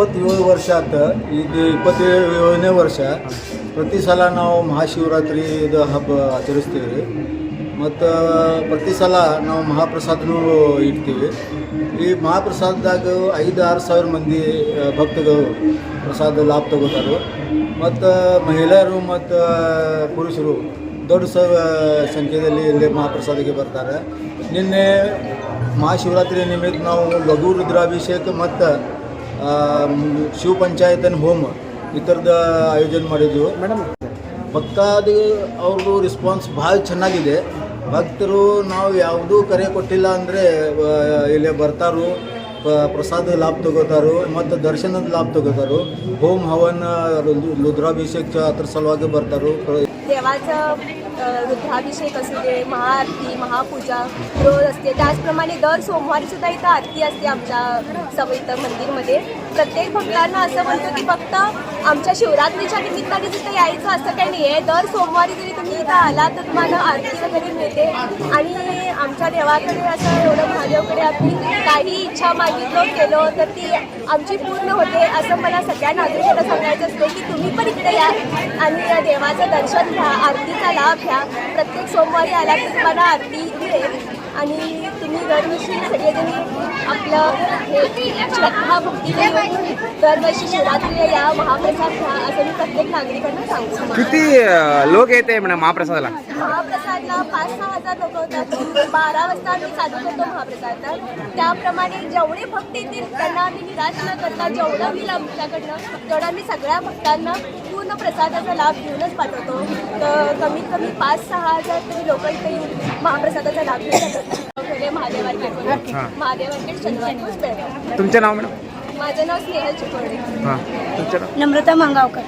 ಇಪ್ಪತ್ತೇಳು ವರ್ಷ ಆತ. ಇದು ಇಪ್ಪತ್ತೇಳನೇ ವರ್ಷ. ಪ್ರತಿ ಸಲ ನಾವು ಮಹಾಶಿವರಾತ್ರಿ ಇದು ಹಬ್ಬ ಆಚರಿಸ್ತೀವಿ. ಮತ್ತು ಪ್ರತಿ ಸಲ ನಾವು ಮಹಾಪ್ರಸಾದನೂ ಇಡ್ತೀವಿ. ಈ ಮಹಾಪ್ರಸಾದದಾಗ ಐದು, ಆರು ಸಾವಿರ ಮಂದಿ ಭಕ್ತಗಳು ಪ್ರಸಾದ ಲಾಭ ತಗೋತಾರೆ. ಮತ್ತು ಮಹಿಳೆಯರು ಮತ್ತು ಪುರುಷರು ದೊಡ್ಡ ಸ ಸಂಖ್ಯೆಯಲ್ಲಿ ಇಲ್ಲಿ ಮಹಾಪ್ರಸಾದಕ್ಕೆ ಬರ್ತಾರೆ. ನಿನ್ನೆ ಮಹಾಶಿವರಾತ್ರಿ ನಿಮಿತ್ತ ನಾವು ಲಘು ರುದ್ರಾಭಿಷೇಕ ಮತ್ತು ಶಿವ ಶಿವಪಂಚಾಯತನ ಹೋಮ ಈ ಥರದ ಆಯೋಜನೆ ಮಾಡಿದ್ವು. ಮೇಡಮ್. ಭಕ್ತಾದಿ ಅವ್ರದ್ದು ರೆಸ್ಪಾನ್ಸ್ ಭಾಳ ಚೆನ್ನಾಗಿದೆ. ಭಕ್ತರು ನಾವು ಯಾವುದೂ ಕರೆ ಕೊಟ್ಟಿಲ್ಲ ಅಂದರೆ ಇಲ್ಲೇ ಬರ್ತಾರು ಪ್ರಸಾದ ಲಾಭ ತಗೋತಾರು ಮತ್ತು ದರ್ಶನದ ಲಾಭ ತಗೋತಾರು. ಹೋಮ್ ಹವನ ರುದ್ರಾಭಿಷೇಕ ಅದ್ರ ಸಲುವಾಗಿ ಬರ್ತಾರು. रुद्राभिषेक असू दे महाआरती महापूजा रोज असते. त्याचप्रमाणे दर सोमवारी सुद्धा इथं आरती असते आमच्या सव इथं मंदिरमध्ये. प्रत्येक भक्तांना असं म्हणतो की फक्त आमच्या शिवरात्रीच्या निमित्ताने तिथं यायचं असं काही नाही आहे दर सोमवारी जरी तुम्ही इथं आला तर तुम्हाला आरती वगैरे मिळते. आणि आमच्या देवाकडे असं एवढं महादेवकडे आम्ही काही इच्छा मागितलं केलं तर ती आमची पूर्ण होते असं मला सगळ्या नागरिकांना सांगायचं असते की तुम्ही पण इकडे या आणि या देवाचं दर्शन घ्या आरतीचा लाभ घ्या. प्रत्येक सोमवारी आला की तुम्हाला आरती मिळेल. आणि तुम्ही दरवर्षी सगळेजणी आपलं हे श्रद्धा भक्ती दरवर्षी शिवरात्रीला या महाप्रसाद घ्या असं मी प्रत्येक नागरिकांना सांगू. किती लोक येते मॅडम महाप्रसादाला? महाप्रसादला पाच सहा हजार लोक होतात. बारा वाजता आम्ही चालू करतो महाप्रसाद. त्याप्रमाणे जेवढे भक्त येतील त्यांना आम्ही निराश न करता जेवढं होईल आमच्याकडनं तेवढं आम्ही सगळ्या भक्तांना संपूर्ण प्रसादाचा लाभ घेऊनच पाठवतो. तर कमीत कमी पाच सहा हजार तरी लोक इथे येऊन महाप्रसादाचा लाभ घेऊन जातात महादेव मार्केट महादेव मार्केट शनिवार तुमचं नाव मॅडम? माझं नाव स्नेहल चिकोडे. नम्रता मंगावकर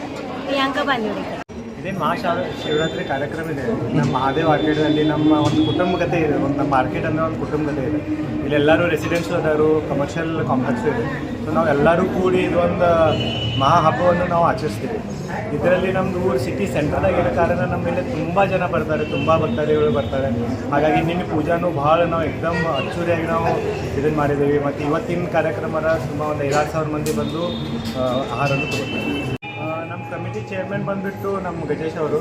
प्रियांका बांदिवडेकर ಇದೇ. ಮಹಾಶಿವ ಶಿವರಾತ್ರಿ ಕಾರ್ಯಕ್ರಮ ಇದೆ. ನಮ್ಮ ಮಹಾದೇವ್ ಮಾರ್ಕೆಟಲ್ಲಿ ನಮ್ಮ ಒಂದು ಕುಟುಂಬ ಇದೆ. ಒಂದು ನಮ್ಮ ಮಾರ್ಕೆಟ್ ಅಂದರೆ ಒಂದು ಕುಟುಂಬ ಇದೆ. ಇಲ್ಲಿ ಎಲ್ಲರೂ ರೆಸಿಡೆನ್ಸ್ ಅದಾರು ಕಮರ್ಷಿಯಲ್ ಕಾಂಪ್ಲೆಕ್ಸ್ ಇದೆ. ಸೊ ನಾವು ಎಲ್ಲರೂ ಕೂಡಿ ಇದೊಂದು ಮಹಾ ಹಬ್ಬವನ್ನು ನಾವು ಆಚರಿಸ್ತೀವಿ. ಇದರಲ್ಲಿ ನಮ್ಮದು ಊರು ಸಿಟಿ ಸೆಂಟ್ರದಾಗಿರೋ ಕಾರಣ ನಮ್ಮಲ್ಲಿ ತುಂಬ ಜನ ಬರ್ತಾರೆ, ತುಂಬ ಭಕ್ತಾದಿಗಳು ಬರ್ತಾರೆ. ಹಾಗಾಗಿ ನಿನ್ನೆ ಪೂಜಾನು ಭಾಳ ನಾವು ಎಕ್ದಮ್ ಅಚ್ಚುರಿಯಾಗಿ ನಾವು ಇದನ್ನು ಮಾಡಿದ್ದೀವಿ. ಮತ್ತು ಇವತ್ತಿನ ಕಾರ್ಯಕ್ರಮದ ಸುಮಾರು ಒಂದು ಐದಾರು ಸಾವಿರ ಮಂದಿ ಬಂದು ಆಹಾರವನ್ನು ತಗೋತಾರೆ ನಮ್ಮ ಕಮಿಟಿ ಚೇರ್ಮನ್ ಬಂದ್ಬಿಟ್ಟು ನಮ್ಮ ಗಜೇಶ್ ಅವರು.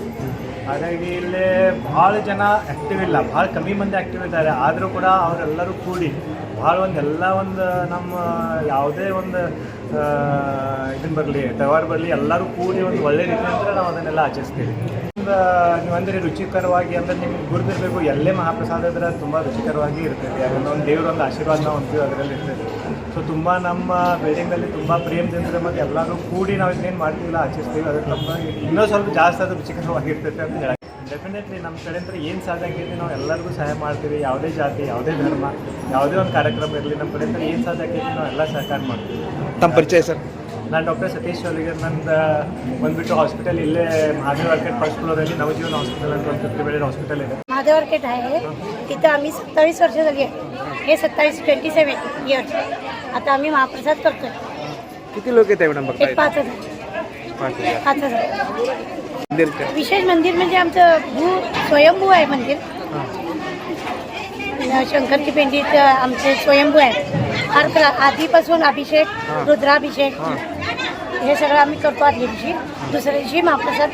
ಹಾಗಾಗಿ ಇಲ್ಲಿ ಭಾಳ ಜನ ಆ್ಯಕ್ಟಿವ್ ಇಲ್ಲ, ಭಾಳ ಕಮ್ಮಿ ಮಂದಿ ಆ್ಯಕ್ಟಿವ್ ಇದ್ದಾರೆ. ಆದರೂ ಕೂಡ ಅವರೆಲ್ಲರೂ ಕೂಡಿ ಭಾಳ ಒಂದು ಎಲ್ಲ ಒಂದು ನಮ್ಮ ಯಾವುದೇ ಒಂದು ಇದನ್ನು ಬರಲಿ ತವಾರ್ ಬರಲಿ, ಎಲ್ಲರೂ ಕೂಡಿ ಒಂದು ಒಳ್ಳೆ ರೀತಿಯಿಂದ ನಾವು ಅದನ್ನೆಲ್ಲ ಆಚರಿಸ್ತೀವಿ. ನೀವು ಅಂದರೆ ರುಚಿಕರವಾಗಿ ಅಂದರೆ ನಿಮ್ಗೆ ಗುರುತಿರಬೇಕು. ಎಲ್ಲೇ ಮಹಾಪ್ರಸಾದ ಇದ್ರೆ ತುಂಬ ರುಚಿಕರವಾಗಿ ಇರ್ತೈತಿ ಯಾಕಂದ್ರೆ ಒಂದು ದೇವ್ರ ಒಂದು ಆಶೀರ್ವಾದ ನಾವು ಅಂತೀವಿ ಅದರಲ್ಲಿ ಇರ್ತದೆ. ಸೊ ತುಂಬ ನಮ್ಮ ಬಿಲ್ಡಿಂಗಲ್ಲಿ ತುಂಬ ಪ್ರೇಮದಿಂದ ಮತ್ತು ಎಲ್ಲರೂ ಕೂಡಿ ನಾವು ಇನ್ನೇನು ಮಾಡ್ತೀವಿಲ್ಲ ಆಚರಿಸ್ತೀವಿ ಅದಕ್ಕೆ ನಮ್ಮ ಇನ್ನೂ ಸ್ವಲ್ಪ ಜಾಸ್ತಿ ಅದು ರುಚಿಕರವಾಗಿರ್ತೈತೆ ಅಂತ ಹೇಳಿ ಡೆಫಿನೆಟ್ಲಿ ನಮ್ಮ ಕಡೆಯಿಂದ ಏನು ಸಾಧ್ಯ ಆಗೈತಿ ನಾವು ಎಲ್ಲರಿಗೂ ಸಹಾಯ ಮಾಡ್ತೀವಿ. ಯಾವುದೇ ಜಾತಿ, ಯಾವುದೇ ಧರ್ಮ, ಯಾವುದೇ ಒಂದು ಕಾರ್ಯಕ್ರಮ ಇರಲಿ, ನಮ್ಮ ಕಡೆಯಿಂದ ಏನು ಸಾಧ್ಯ ಆಗೈತಿ ನಾವು ಎಲ್ಲ ಸಹಕಾರ ಮಾಡ್ತೀವಿ. ತಮ್ಮ ಪರಿಚಯ ಸರ್. ನಾನು ಡಾಕ್ಟರ್ ಸತೀಶ್ ಅವರಿಗೆ ನಂದು ಬಂದುಬಿಟ್ಟು ಹಾಸ್ಪಿಟಲ್ ಇಲ್ಲೇ Mahadev market first ಫ್ಲೋರಲ್ಲಿ Navajeevan hospital ಅಂತ ಒಂದು ಫಿಫ್ಟಿ ಬೆಡ್ ಹಾಸ್ಪಿಟಲ್ ಇದೆ महादेव मार्केट आहे तिथं आम्ही सत्तावीस वर्ष झाली आहे हे सत्तावीस ट्वेंटी सेवन इयर्स आता आम्ही महाप्रसाद करतोय किती लोक येते मॅडम बघता एक पाच हजार पाच हजार पाच हजार मंदिरच्या विशेष मंदिर म्हणजे आमचं भू स्वयंभू आहे मंदिर शंकरची पेंडीत आमचे स्वयंभू आहे फार प्रा- आधीपासून अभिषेक रुद्राभिषेक ये सग आम करतो आदल्या दिवशी. दुसऱ्या दिवशी महाप्रसाद